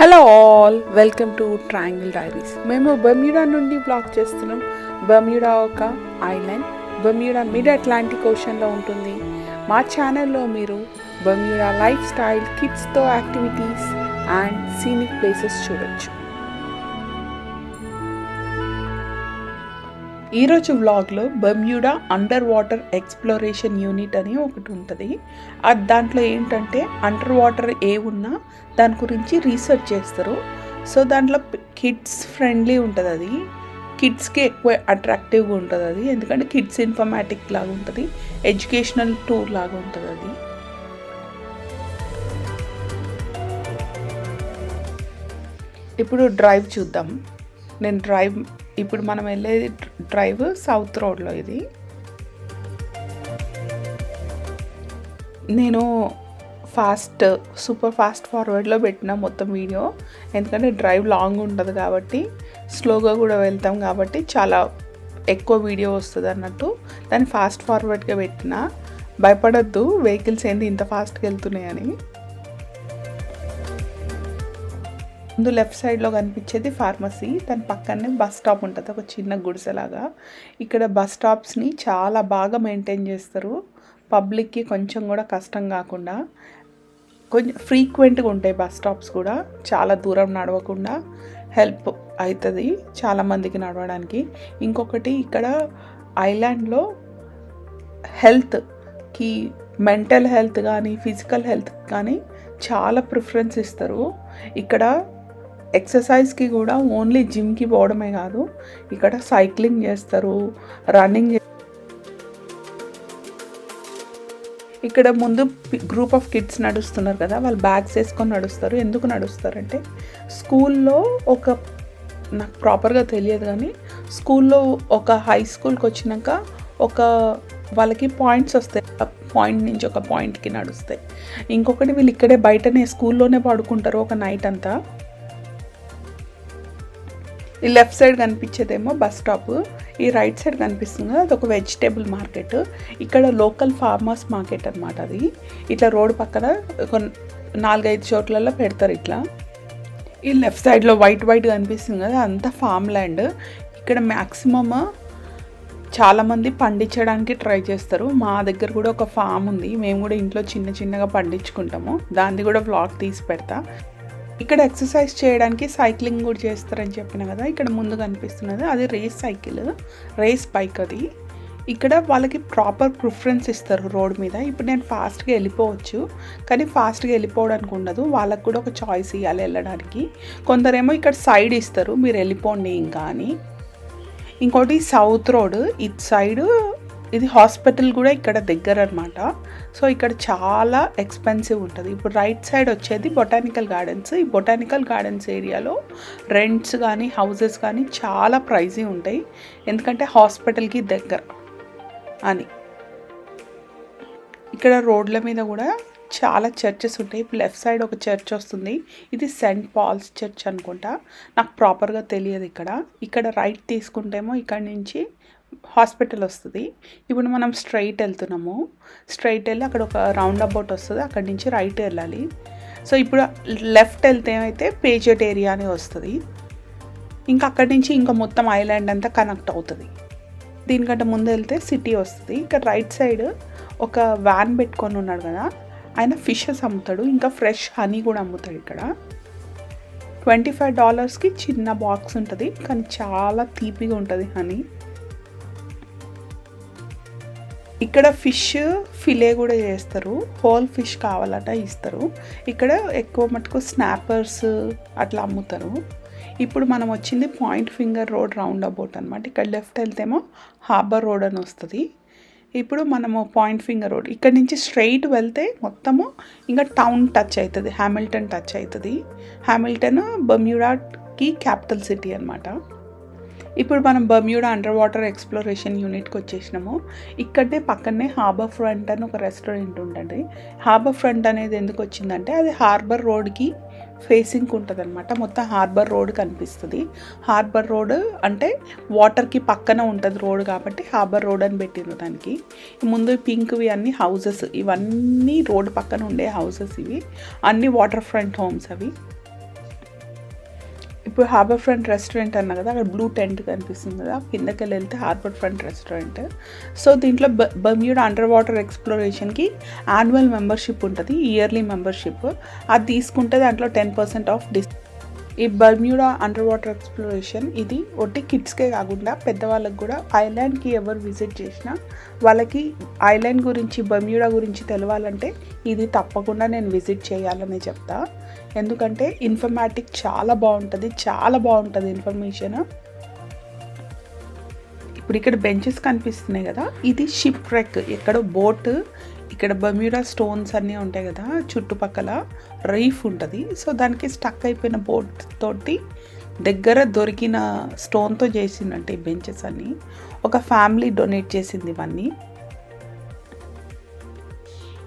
Hello all welcome to triangle diaries మేము Bermuda నుండి blog చేస్తున్నాం. బర్మ్యూడా ఒక ఐలాండ్ బర్మ్యూడా మిడ్ అట్లాంటిక్ ఓషన్లో ఉంటుంది. మా ఛానల్లో మీరు బర్మ్యూడా లైఫ్ స్టైల్ కిడ్స్తో యాక్టివిటీస్ అండ్ సీనిక్ ప్లేసెస్ చూడొచ్చు. ఈరోజు వ్లాగ్లో Bermuda under water exploration unit అని ఒకటి ఉంటుంది. అది దాంట్లో ఏంటంటే అండర్ వాటర్ ఏ ఉన్నా దాని గురించి రీసెర్చ్ చేస్తారు. సో దాంట్లో కిడ్స్ ఫ్రెండ్లీ ఉంటుంది అది. కిడ్స్కి ఎక్కువ అట్రాక్టివ్గా ఉంటుంది అది. ఎందుకంటే కిడ్స్ ఇన్ఫర్మాటిక్ లాగా ఉంటుంది. ఎడ్యుకేషనల్ టూర్ లాగా ఉంటుంది అది. ఇప్పుడు డ్రైవ్ చూద్దాం. నేను డ్రైవ్ ఇప్పుడు మనం వెళ్ళేది డ్రైవ్ సౌత్ రోడ్లో ఇది. నేను ఫాస్ట్ సూపర్ ఫాస్ట్ ఫార్వర్డ్లో పెట్టిన మొత్తం వీడియో. ఎందుకంటే డ్రైవ్ లాంగ్ ఉంటుంది కాబట్టి స్లోగా కూడా వెళ్తాం కాబట్టి చాలా ఎక్కువ వీడియో వస్తుంది అన్నట్టు. దాన్ని ఫాస్ట్ ఫార్వర్డ్గా పెట్టిన భయపడద్దు వెహికల్స్ ఏంటి ఇంత ఫాస్ట్గా వెళ్తున్నాయని. ముందు లెఫ్ట్ సైడ్లో కనిపించేది ఫార్మసీ. దాని పక్కనే బస్ స్టాప్ ఉంటుంది ఒక చిన్న గుడిసెలాగా. ఇక్కడ బస్ స్టాప్స్ని చాలా బాగా మెయింటైన్ చేస్తారు. పబ్లిక్కి కొంచెం కూడా కష్టం కాకుండా. కొంచెం ఫ్రీక్వెంట్గా ఉంటాయి బస్ స్టాప్స్ కూడా చాలా దూరం నడవకుండా హెల్ప్ అవుతుంది చాలామందికి నడవడానికి. ఇంకొకటి ఇక్కడ ఐలాండ్లో హెల్త్కి మెంటల్ హెల్త్ కానీ ఫిజికల్ హెల్త్ కానీ చాలా ప్రిఫరెన్స్ ఇస్తారు. ఇక్కడ ఎక్సర్సైజ్కి కూడా ఓన్లీ జిమ్కి పోవడమే కాదు ఇక్కడ సైక్లింగ్ చేస్తారు రన్నింగ్ ఇక్కడ ముందు గ్రూప్ ఆఫ్ కిడ్స్ నడుస్తున్నారు కదా వాళ్ళు బ్యాగ్స్ వేసుకొని నడుస్తారు. ఎందుకు నడుస్తారంటే స్కూల్లో ఒక నాకు ప్రాపర్గా తెలియదు కానీ స్కూల్లో ఒక హై స్కూల్కి వచ్చినాక ఒక వాళ్ళకి పాయింట్స్ వస్తాయి. పాయింట్ నుంచి ఒక పాయింట్కి నడుస్తాయి. ఇంకొకటి వీళ్ళు ఇక్కడే బయటనే స్కూల్లోనే పడుకుంటారు ఒక నైట్ అంతా. ఈ లెఫ్ట్ సైడ్ కనిపించేదేమో బస్ స్టాప్. ఈ రైట్ సైడ్ కనిపిస్తుంది. అది ఒక వెజిటేబుల్ మార్కెట్. ఇక్కడ లోకల్ ఫార్మర్స్ మార్కెట్ అనమాట అది. ఇట్లా రోడ్ పక్కన నాలుగైదు చోట్లలో పెడతారు ఇట్లా. ఈ లెఫ్ట్ సైడ్లో వైట్ వైట్ కనిపిస్తుంది కదా అంతా ఫామ్ ల్యాండ్. ఇక్కడ మ్యాక్సిమమ్ చాలామంది పండించడానికి ట్రై చేస్తారు. మా దగ్గర కూడా ఒక ఫామ్ ఉంది. మేము కూడా ఇంట్లో చిన్న చిన్నగా పండించుకుంటాము. దాన్ని కూడా వ్లాగ్ తీసి పెడతా. ఇక్కడ ఎక్సర్సైజ్ చేయడానికి సైక్లింగ్ కూడా చేస్తారని చెప్పిన కదా ఇక్కడ ముందు కనిపిస్తున్నది. అది రేస్ సైకిల్ రేస్ బైక్ అది. ఇక్కడ వాళ్ళకి ప్రాపర్ ప్రిఫరెన్స్ ఇస్తారు రోడ్ మీద. ఇప్పుడు నేను ఫాస్ట్గా వెళ్ళిపోవచ్చు కానీ ఫాస్ట్గా వెళ్ళిపోవడానికి ఉండదు. వాళ్ళకు కూడా ఒక చాయిస్ ఇవ్వాలి వెళ్ళడానికి. కొందరేమో ఇక్కడ సైడ్ ఇస్తారు మీరు వెళ్ళిపోండి ఇంకా అని. ఇంకోటి సౌత్ రోడ్ ఇట్ సైడ్ ఇది హాస్పిటల్ కూడా ఇక్కడ దగ్గర అనమాట సో ఇక్కడ చాలా ఎక్స్పెన్సివ్ ఉంటుంది. ఇప్పుడు రైట్ సైడ్ వచ్చేది బొటానికల్ గార్డెన్స్. ఈ బొటానికల్ గార్డెన్స్ ఏరియాలో రెంట్స్ కానీ హౌసెస్ కానీ చాలా ప్రైజీ ఉంటాయి. ఎందుకంటే హాస్పిటల్కి దగ్గర అని. ఇక్కడ రోడ్ల మీద కూడా చాలా చర్చెస్ ఉంటాయి. ఇప్పుడు లెఫ్ట్ సైడ్ ఒక చర్చ్ వస్తుంది. ఇది సెంట్ పాల్స్ చర్చ్ అనుకుంటా. నాకు ప్రాపర్గా తెలియదు ఇక్కడ. ఇక్కడ రైట్ తీసుకుంటేమో ఇక్కడ నుంచి హాస్పిటల్ వస్తుంది. ఇప్పుడు మనం స్ట్రైట్ వెళ్తున్నాము. స్ట్రైట్ వెళ్ళి అక్కడ ఒక రౌండ్ అబౌట్ వస్తుంది. అక్కడి నుంచి రైట్ వెళ్ళాలి. సో ఇప్పుడు లెఫ్ట్ వెళ్తే అయితే పేజెట్ ఏరియా అని వస్తుంది. ఇంకా అక్కడి నుంచి ఇంకా మొత్తం ఐలాండ్ అంతా కనెక్ట్ అవుతుంది. దీనికంటే ముందు వెళ్తే సిటీ వస్తుంది. ఇక్కడ రైట్ సైడ్ ఒక వ్యాన్ పెట్టుకొని ఉన్నాడు కదా ఆయన ఫిషెస్ అమ్ముతాడు. ఇంకా ఫ్రెష్ హనీ కూడా అమ్ముతాడు ఇక్కడ. ట్వంటీ ఫైవ్ డాలర్స్కి చిన్న బాక్స్ ఉంటుంది. కానీ చాలా తీపిగా ఉంటుంది హనీ. ఇక్కడ ఫిష్ ఫిలే కూడా చేస్తారు. హోల్ ఫిష్ కావాలట ఇస్తారు. ఇక్కడ ఎక్కువ మటుకు స్నాపర్స్ అట్లా అమ్ముతారు. ఇప్పుడు మనం వచ్చింది point finger road roundabout అనమాట ఇక్కడ లెఫ్ట్ వెళ్తేమో హార్బర్ రోడ్ అని వస్తుంది. ఇప్పుడు మనము పాయింట్ ఫింగర్ రోడ్ ఇక్కడ నుంచి స్ట్రైట్ వెళ్తే మొత్తము ఇంకా టౌన్ టచ్ అవుతుంది హ్యామిల్టన్ టచ్ అవుతుంది హ్యామిల్టన్ బమ్యూడాకి క్యాపిటల్ సిటీ అనమాట ఇప్పుడు మనం బర్మ్యూడా అండర్ వాటర్ ఎక్స్ప్లోరేషన్ యూనిట్కి వచ్చేసినాము. ఇక్కడనే పక్కనే హార్బర్ ఫ్రంట్ అని ఒక రెస్టారెంట్ ఉంటుంది. హార్బర్ ఫ్రంట్ అనేది ఎందుకు వచ్చిందంటే అది హార్బర్ రోడ్కి ఫేసింగ్ ఉంటుంది అనమాట మొత్తం హార్బర్ రోడ్ కనిపిస్తుంది. హార్బర్ రోడ్ అంటే వాటర్కి పక్కన ఉంటుంది రోడ్ కాబట్టి హార్బర్ రోడ్ అని పెట్టిండ్రు దానికి. ముందు పింక్వి అన్ని హౌసెస్ ఇవన్నీ రోడ్ పక్కన ఉండే హౌసెస్ ఇవి. అన్ని వాటర్ ఫ్రంట్ హోమ్స్ అవి. ఇప్పుడు హార్బర్ ఫ్రంట్ రెస్టారెంట్ అన్న కదా అక్కడ బ్లూ టెంట్ కనిపిస్తుంది కదా కిందకి వెళ్తే హార్బర్ ఫ్రంట్ రెస్టారెంట్ సో దీంట్లో బ బమ్యూడ్ అండర్ వాటర్ ఎక్స్ప్లోరేషన్కి యాన్యువల్ మెంబర్షిప్ ఉంటుంది ఇయర్లీ మెంబర్షిప్ అది తీసుకుంటే దాంట్లో టెన్ పర్సెంట్ ఆఫ్ డిస్ ఈ బర్మ్యూడా అండర్ వాటర్ ఎక్స్ప్లోరేషన్ ఇది ఒట్టి కిడ్స్కే కాకుండా పెద్దవాళ్ళకి కూడా ఐలాండ్కి ఎవరు విజిట్ చేసినా వాళ్ళకి ఐలాండ్ గురించి బర్మ్యూడా గురించి తెలవాలంటే ఇది తప్పకుండా నేను విజిట్ చేయాలని చెప్తా. ఎందుకంటే ఇన్ఫర్మాటిక్ చాలా బాగుంటుంది చాలా బాగుంటుంది ఇన్ఫర్మేషన్ ఇప్పుడు ఇక్కడ బెంచెస్ కనిపిస్తున్నాయి కదా ఇది షిప్ ట్రెక్ ఎక్కడో బోట్ ఇక్కడ బమ్యూడా స్టోన్స్ అన్నీ ఉంటాయి కదా చుట్టుపక్కల రీఫ్ ఉంటుంది. సో దానికి స్టక్ అయిపోయిన బోట్ తోటి దగ్గర దొరికిన స్టోన్తో చేసిందంటే ఈ బెంచెస్ అన్నీ. ఒక ఫ్యామిలీ డొనేట్ చేసింది ఇవన్నీ.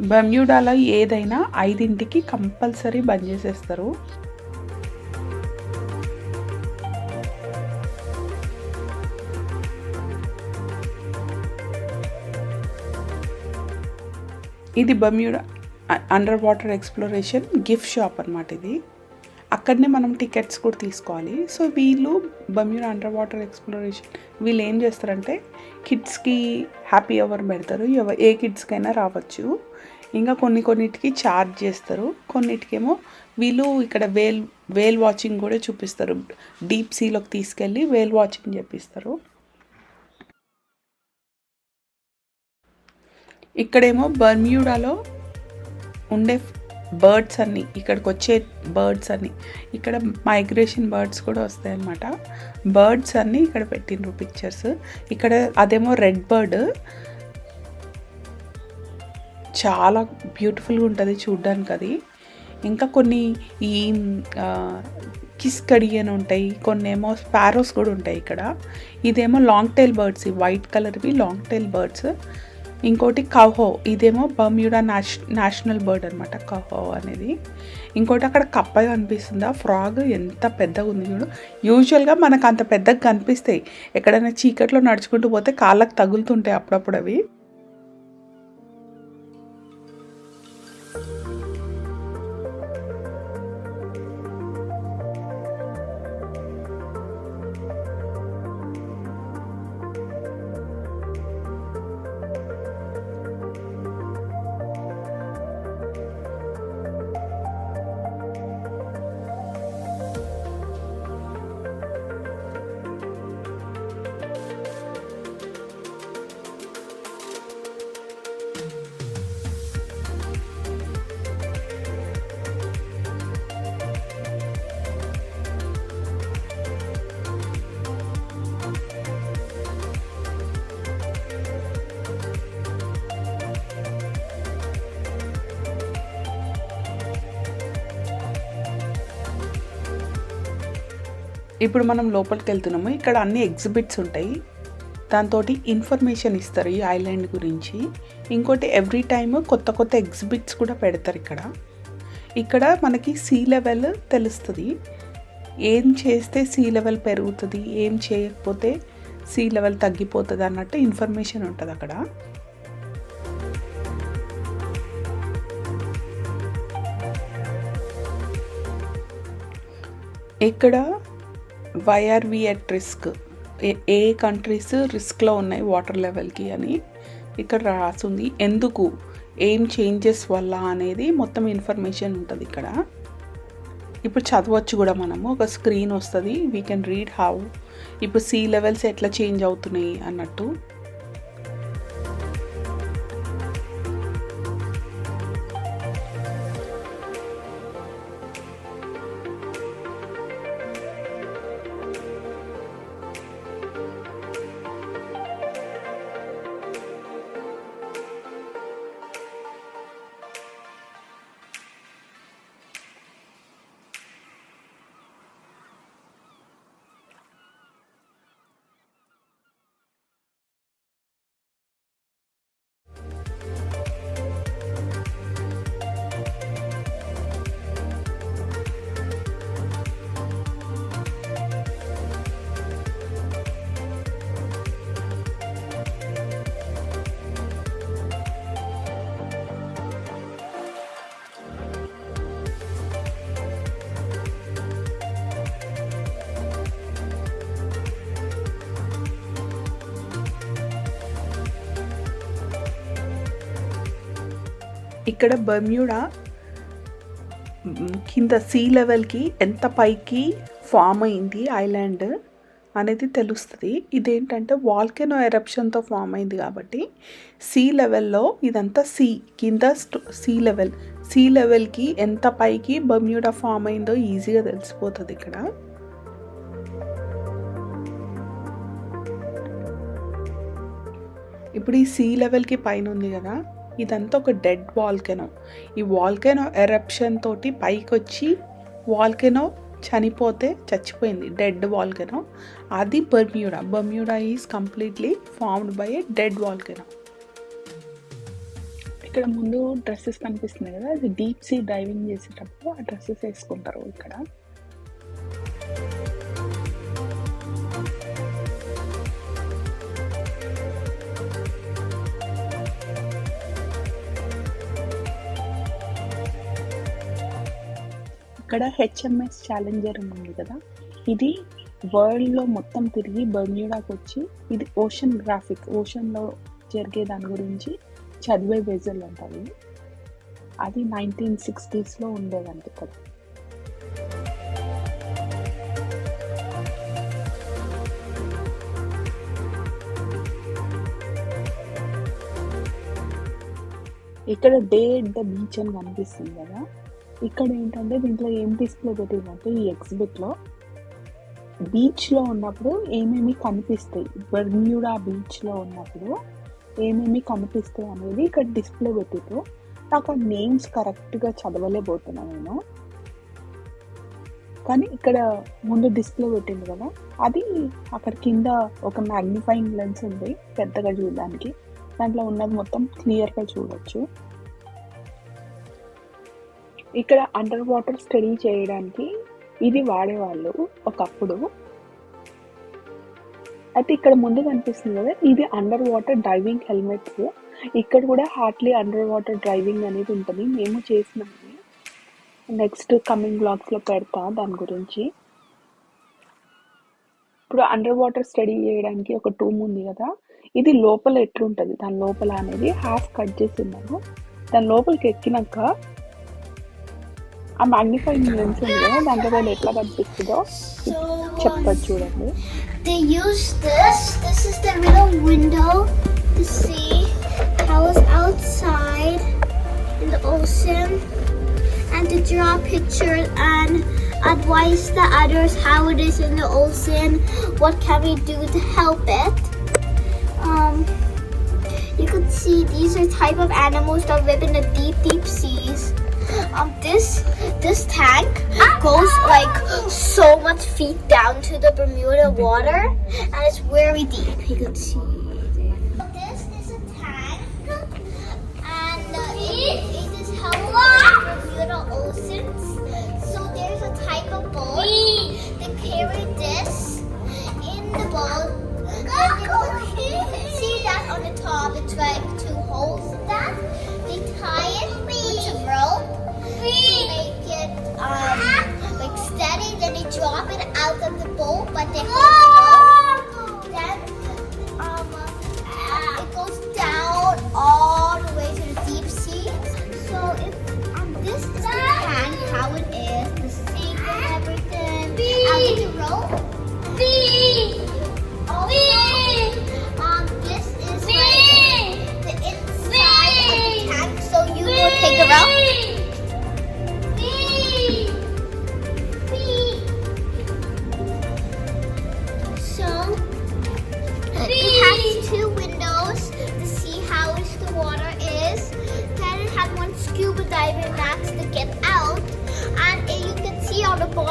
బమ్యూడాలో ఏదైనా ఐదింటికి కంపల్సరీ బంద్ చేసేస్తారు. ఇది Bermuda under water exploration gift shop అనమాట ఇది. అక్కడనే మనం టికెట్స్ కూడా తీసుకోవాలి. సో వీళ్ళు బమ్యూర్ అండర్ వాటర్ ఎక్స్ప్లోరేషన్ వీళ్ళు ఏం చేస్తారంటే కిడ్స్కి హ్యాపీ అవర్ పెడతారు. ఎవ ఏ కిడ్స్కైనా రావచ్చు. ఇంకా కొన్ని కొన్నిటికి ఛార్జ్ చేస్తారు. కొన్నిటికేమో వీళ్ళు ఇక్కడ వేల్ వేల్ వాచింగ్ కూడా చూపిస్తారు. డీప్ సీలోకి తీసుకెళ్ళి వేల్ వాచింగ్ చేపిస్తారు ఇక్కడేమో బర్మ్యూడాలో ఉండే బర్డ్స్ అన్నీ ఇక్కడికి వచ్చే బర్డ్స్ అన్నీ. ఇక్కడ మైగ్రేషన్ బర్డ్స్ కూడా వస్తాయి అన్నమాట బర్డ్స్ అన్నీ ఇక్కడ పెట్టిండ్రు పిక్చర్స్ ఇక్కడ అదేమో రెడ్ బర్డ్ చాలా బ్యూటిఫుల్గా ఉంటుంది చూడ్డానికి అది ఇంకా కొన్ని ఈ కిస్ కడి అని ఉంటాయి కొన్ని ఏమో స్పారోస్ కూడా ఉంటాయి ఇక్కడ. ఇదేమో లాంగ్ టైల్ బర్డ్స్ వైట్ కలర్వి లాంగ్ టైల్ బర్డ్స్ ఇంకోటి కహో ఇదేమో బమ్యూడా నేష్ నేషనల్ బర్డ్ అనమాట కహో అనేది. ఇంకోటి అక్కడ కప్ప కనిపిస్తుంది ఆ ఫ్రాగ్ ఎంత పెద్దగా ఉంది చూడు. యూజువల్గా మనకు అంత పెద్దగా కనిపిస్తాయి. ఎక్కడైనా చీకట్లో నడుచుకుంటూ పోతే కాళ్ళకు తగులుతుంటాయి అప్పుడప్పుడు అవి ఇప్పుడు మనం లోపలికి వెళ్తున్నాము ఇక్కడ అన్ని ఎగ్జిబిట్స్ ఉంటాయి. దాంతో ఇన్ఫర్మేషన్ ఇస్తారు ఈ ఐలాండ్ గురించి. ఇంకోటి ఎవ్రీ టైమ్ కొత్త కొత్త ఎగ్జిబిట్స్ కూడా పెడతారు ఇక్కడ. ఇక్కడ మనకి సీ లెవెల్ తెలుస్తుంది. ఏం చేస్తే సీ లెవెల్ పెరుగుతుంది ఏం చేయకపోతే సీ లెవెల్ తగ్గిపోతుంది అన్నట్టు ఇన్ఫర్మేషన్ ఉంటుంది అక్కడ. ఇక్కడ why are we at risk A countries రిస్క్లో ఉన్నాయి వాటర్ లెవెల్కి అని ఇక్కడ రాస్తుంది ఎందుకు? ఏం చేంజెస్ వల్ల అనేది మొత్తం ఇన్ఫర్మేషన్ ఉంటుంది ఇక్కడ. ఇప్పుడు చదవచ్చు కూడా మనము. ఒక స్క్రీన్ వస్తుంది. వీ కెన్ రీడ్ హౌ ఇప్పుడు సీ లెవెల్స్ ఎట్లా చేంజ్ అవుతున్నాయి అన్నట్టు. ఇక్కడ బర్మ్యూడా కింద సీ లెవెల్కి ఎంత పైకి ఫామ్ అయింది ఐలాండ్ అనేది తెలుస్తుంది. ఇదేంటంటే వాల్కెనో ఎరప్షన్తో ఫామ్ అయింది కాబట్టి సీ లెవెల్లో ఇదంతా సీ కింద సీ లెవెల్ సీ లెవెల్కి ఎంత పైకి బమ్యూడా ఫామ్ అయిందో ఈజీగా తెలిసిపోతుంది ఇక్కడ. ఇప్పుడు ఈ సీ లెవెల్కి పైన ఉంది కదా. ఇదంతా ఒక డెడ్ వాల్కెనో. ఈ వాల్కెనో ఎరప్షన్ తోటి పైకి వచ్చి వాల్కెనో చనిపోతే చచ్చిపోయింది డెడ్ వాల్కెనో. అది Bermuda Bermuda is completely formed by a dead volcano. ఇక్కడ ముందు డ్రెస్సెస్ కనిపిస్తున్నాయి కదా అది డీప్ సీ డైవింగ్ చేసేటప్పుడు ఆ డ్రెస్సెస్ వేసుకుంటారు ఇక్కడ. ఇక్కడ హెచ్ఎంఎస్ ఛాలెంజర్ ఉంది కదా. ఇది వరల్డ్లో మొత్తం తిరిగి బర్మ్యూడాకి వచ్చి ఇది ఓషన్ గ్రాఫిక్ ఓషన్లో జరిగే దాని గురించి చదివే వెజల్ అంటారు అది. నైన్టీన్ సిక్స్టీస్లో ఉండేదంట ఇక్కడ ఇక్కడ డే ఎట్ ద బీచ్ అని కనిపిస్తుంది కదా. ఇక్కడ ఏంటంటే దీంట్లో ఏం డిస్ప్లే పెట్టిందంటే ఈ ఎగ్జిబిట్లో బీచ్లో ఉన్నప్పుడు ఏమేమి కనిపిస్తాయి? బర్మ్యూడా బీచ్లో ఉన్నప్పుడు ఏమేమి కనిపిస్తాయి అనేది ఇక్కడ డిస్ప్లే పెట్టిరు నాకు ఆ నేమ్స్ కరెక్ట్గా చదవలేకపోతున్నా నేను. కానీ ఇక్కడ ముందు డిస్ప్లే పెట్టింది కదా అది అక్కడ కింద ఒక మ్యాగ్నిఫైయింగ్ లెన్స్ ఉంది పెద్దగా చూడడానికి. దాంట్లో ఉన్నది మొత్తం క్లియర్గా చూడొచ్చు. ఇక్కడ అండర్ వాటర్ స్టడీ చేయడానికి ఇది వాడేవాళ్ళు ఒకప్పుడు. అయితే ఇక్కడ ముందు కనిపిస్తుంది కదా ఇది అండర్ వాటర్ డైవింగ్ హెల్మెట్స్ ఇక్కడ కూడా హార్ట్లీ అండర్ వాటర్ డ్రైవింగ్ అనేది ఉంటుంది. మేము చేసినాము నెక్స్ట్ కమింగ్ బ్లాగ్స్లో పెడతా దాని గురించి. ఇప్పుడు అండర్ వాటర్ స్టడీ చేయడానికి ఒక టూమ్ ఉంది కదా ఇది లోపల ఎట్లుంటుంది? దాని లోపల అనేది హాఫ్ కట్ చేసి ఉన్నాను. దాని లోపలికి ఎక్కినాక ఆ మ్యాగ్నిఫైయింగ్ లెన్స్ ఉంది కదా దాంట్లో వాళ్ళు ఎట్లా కనిపిస్తుందో చెప్తారు చూడండి They use this. This is the little window to see how it's outside in the ocean and to draw pictures and advise the others how it is in the ocean. What can we do to help it? Um, you can see these are type of animals that live in the deep, deep seas. Um, this this tank goes like so much feet down to the Bermuda water, and it's very deep. You can see. This is a tank, and uh, it, it is held the Bermuda oceans. So there's a type of boat. They carry this in the boat. And you can see that on the top. It's like two holes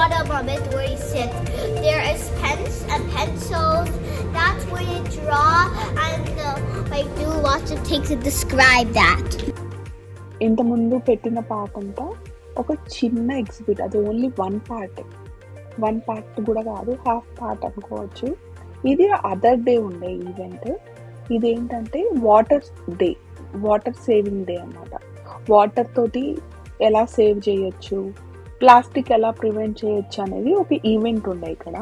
bottom of it where you sit. There is pens and pencils. That's where you draw and uh, like do lots of things to describe that. ఇంతకుముందు పెట్టిన part అంతా ఒక చిన్న exhibit అది only one part one part కూడా కాదు half part అనుకోవచ్చు. ఇది అదర్ డే ఉండే ఈవెంట్ ఇదేంటంటే water day water saving day అన్నమాట. వాటర్ తోటి ఎలా సేవ్ చేయొచ్చు? ప్లాస్టిక్ ఎలా ప్రివెంట్ చేయొచ్చు అనేది ఒక ఈవెంట్ ఉండే ఇక్కడ.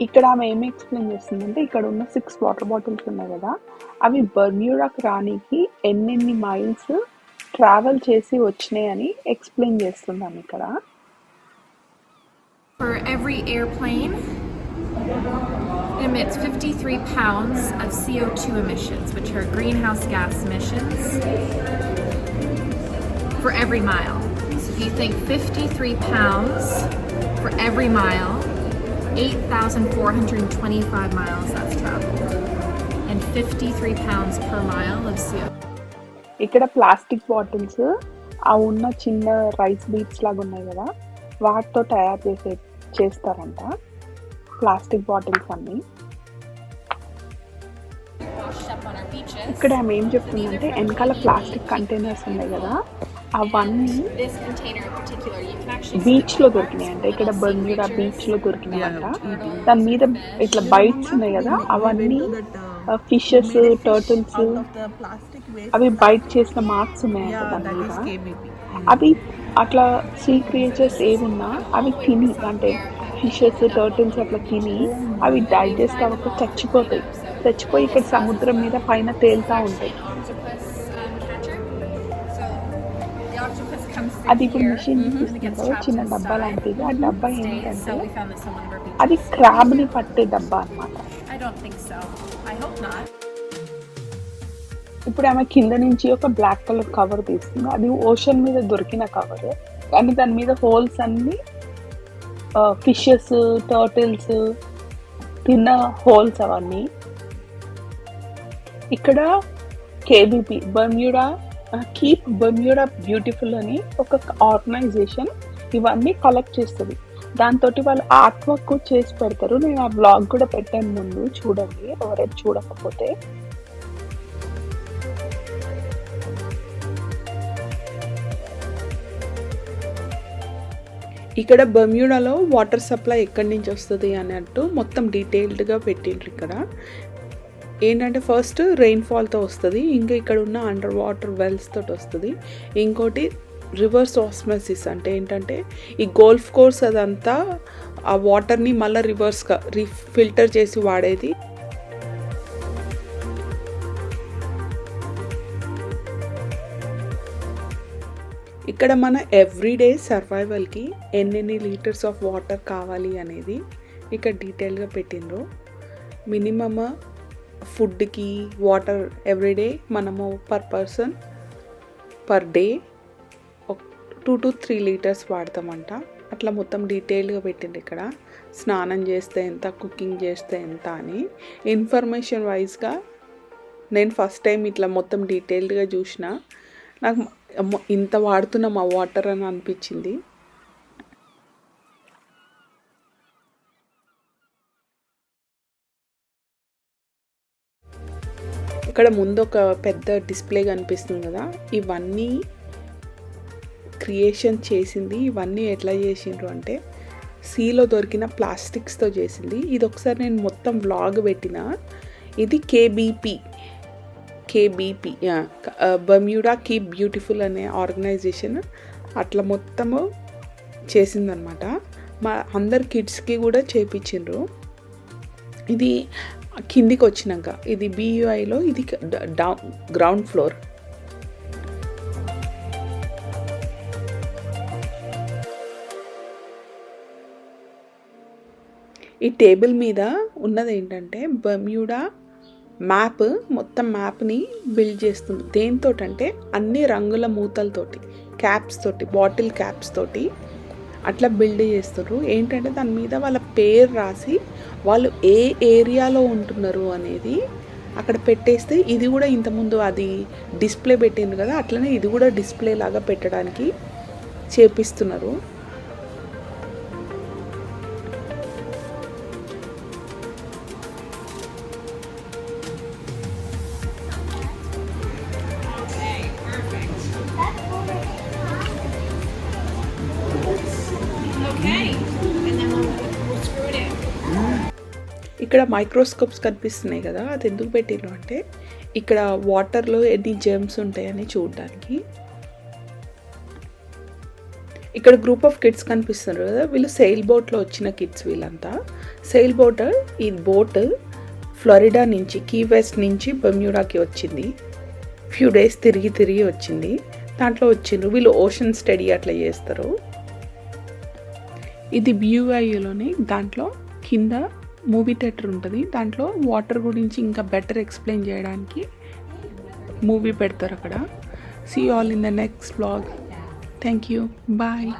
ఇక్కడ ఆమె ఏమి ఎక్స్ప్లెయిన్ చేస్తుందంటే ఇక్కడ ఉన్న సిక్స్ వాటర్ బాటిల్స్ ఉన్నాయి కదా అవి బర్మ్యూడాకి రానికి ఎన్నెన్ని మైల్స్ ట్రావెల్ చేసి వచ్చినాయి అని ఎక్స్ప్లెయిన్ చేస్తుంది ఆమె ఇక్కడ For every airplane, it emits 53 pounds of CO2 emissions, which are greenhouse gas emissions, for every mile. So if you think 53 pounds for every mile, 8,425 miles that's traveled, and 53 pounds per mile of CO2. ఇక్కడ plastic bottles ఆ ఉన్న చిన్న rice beats లాగా ఉన్నాయి కదా వాటితో తయారు చేసే చేస్తారంట ప్లాస్టిక్ బాటిల్స్ అన్ని. ఇక్కడ ఆమె ఏం చెప్తుందంటే వెనకాల ప్లాస్టిక్ కంటైనర్స్ ఉన్నాయి కదా అవన్నీ బీచ్లో దొరికినాయి అంట ఇక్కడ బర్మ్యూడా బీచ్లో దొరికినాయి అంట దాని మీద ఇట్లా బైట్స్ ఉన్నాయి కదా అవన్నీ ఫిషెస్ టర్టిల్స్. అవి బైట్ చేసిన మార్క్స్ KBP. అవి అట్లా సీ క్రియేచర్స్ ఏమున్నా అవి తిని అంటే ఫిషెస్ టర్టిల్స్ అట్లా తిని అవి డైజెస్ట్ అవ్వక చచ్చిపోతాయి చచ్చిపోయి ఇక్కడ సముద్రం మీద పైన తేలుతా ఉంటాయి అది ఇప్పుడు మిషన్ and చూపిస్తుంది చిన్న డబ్బా. లాంటిది ఆ డబ్బా. ఏంటంటే So we found this on ఇప్పుడు ఆమె కింద నుంచి ఒక బ్లాక్ కలర్ కవర్ తీసుకుంది. అది ఓషన్ మీద దొరికిన కవర్ కానీ దాని మీద హోల్స్ అన్ని ఫిషెస్ టర్టిల్స్ తిన్న హోల్స్ అవన్నీ. ఇక్కడ KBP Bermuda keep Bermuda beautiful అని ఒక ఆర్గనైజేషన్ ఇవన్నీ కలెక్ట్ చేస్తుంది. దాంతో వాళ్ళు ఆత్మకు చేసి పెడతారు. నేను ఆ బ్లాగ్ కూడా పెట్టాను ముందు. చూడండి. ఎవరైనా చూడకపోతే. ఇక్కడ బర్మ్యూడాలో వాటర్ సప్లై ఎక్కడి నుంచి వస్తుంది అన్నట్టు మొత్తం డీటెయిల్డ్గా పెట్టిండ్రు ఇక్కడ. ఏంటంటే ఫస్ట్ రెయిన్ఫాల్తో వస్తుంది ఇంకా ఇక్కడ ఉన్న అండర్ వాటర్ వెల్స్ తోటి వస్తుంది. ఇంకోటి రివర్స్ ఆస్మసిస్ అంటే ఏంటంటే ఈ గోల్ఫ్ కోర్స్ అదంతా ఆ వాటర్ని మళ్ళీ రివర్స్గా రీ ఫిల్టర్ చేసి వాడేది ఇక్కడ మన ఎవ్రీడే సర్వైవల్కి ఎన్నెన్ని లీటర్స్ ఆఫ్ వాటర్ కావాలి అనేది ఇక్కడ డీటెయిల్గా పెట్టిండ్రు. మినిమమ్ ఫుడ్కి వాటర్ ఎవ్రీడే మనము per person per day two to three litres వాడతామంట. అట్లా మొత్తం డీటెయిల్గా పెట్టింది ఇక్కడ. స్నానం చేస్తే ఎంత కుకింగ్ చేస్తే ఎంత అని. ఇన్ఫర్మేషన్ వైజ్గా నేను ఫస్ట్ టైం ఇట్లా మొత్తం డీటెయిల్డ్గా చూసిన. నాకు ఇంత వాడుతున్నాం ఆ వాటర్ అని అనిపించింది. ఇక్కడ ముందు ఒక పెద్ద డిస్ప్లే కనిపిస్తుంది కదా ఇవన్నీ క్రియేషన్ చేసింది ఇవన్నీ ఎట్లా చేసిండ్రు అంటే సీలో దొరికిన ప్లాస్టిక్స్తో చేసింది. ఇది ఒకసారి నేను మొత్తం వ్లాగ్ పెట్టిన. ఇది KBP KBP Bermuda Keep Beautiful అనే ఆర్గనైజేషన్ అట్లా మొత్తము చేసిందనమాట మా అందరు కిడ్స్కి కూడా చేపించిండ్రు. ఇది కిందికి వచ్చినాక ఇది బీయూఐలో ఇది డౌన్ గ్రౌండ్ ఫ్లోర్ ఈ టేబుల్ మీద ఉన్నది ఏంటంటే బమ్యూడా మ్యాప్ మొత్తం మ్యాప్ని బిల్డ్ చేస్తుంది. దేంతో అంటే అన్ని రంగుల మూతలతోటి క్యాప్స్ తోటి బాటిల్ క్యాప్స్ తోటి అట్లా బిల్డ్ చేస్తారు. ఏంటంటే దాని మీద వాళ్ళ పేరు రాసి వాళ్ళు ఏ ఏరియాలో ఉంటున్నారు అనేది అక్కడ పెట్టేస్తే ఇది కూడా ఇంతకుముందు అది డిస్ప్లే పెట్టింది కదా అట్లనే ఇది కూడా డిస్ప్లే లాగా పెట్టడానికి చేపిస్తున్నారు. మైక్రోస్కోప్స్ కనిపిస్తున్నాయి కదా అది ఎందుకు పెట్టిరు అంటే ఇక్కడ వాటర్లో ఎన్ని జెమ్స్ ఉంటాయని చూడడానికి. ఇక్కడ గ్రూప్ ఆఫ్ కిడ్స్ కనిపిస్తున్నారు కదా వీళ్ళు సెయిల్ బోట్లో వచ్చిన కిడ్స్ వీళ్ళంతా. సెయిల్ బోట్ ఈ బోట్ ఫ్లోరిడా నుంచి కీ వెస్ట్ నుంచి బెమ్యూడాకి వచ్చింది. ఫ్యూ డేస్ తిరిగి తిరిగి వచ్చింది. దాంట్లో వచ్చిండ్రు వీళ్ళు ఓషన్ స్టడీ అట్లా చేస్తారు. ఇది బియూఐలోనే దాంట్లో కింద మూవీ థియేటర్ ఉంటుంది. దాంట్లో వాటర్ గురించి ఇంకా బెటర్ ఎక్స్ప్లెయిన్ చేయడానికి మూవీ పెడతారు అక్కడ. See all in the next blog thank you bye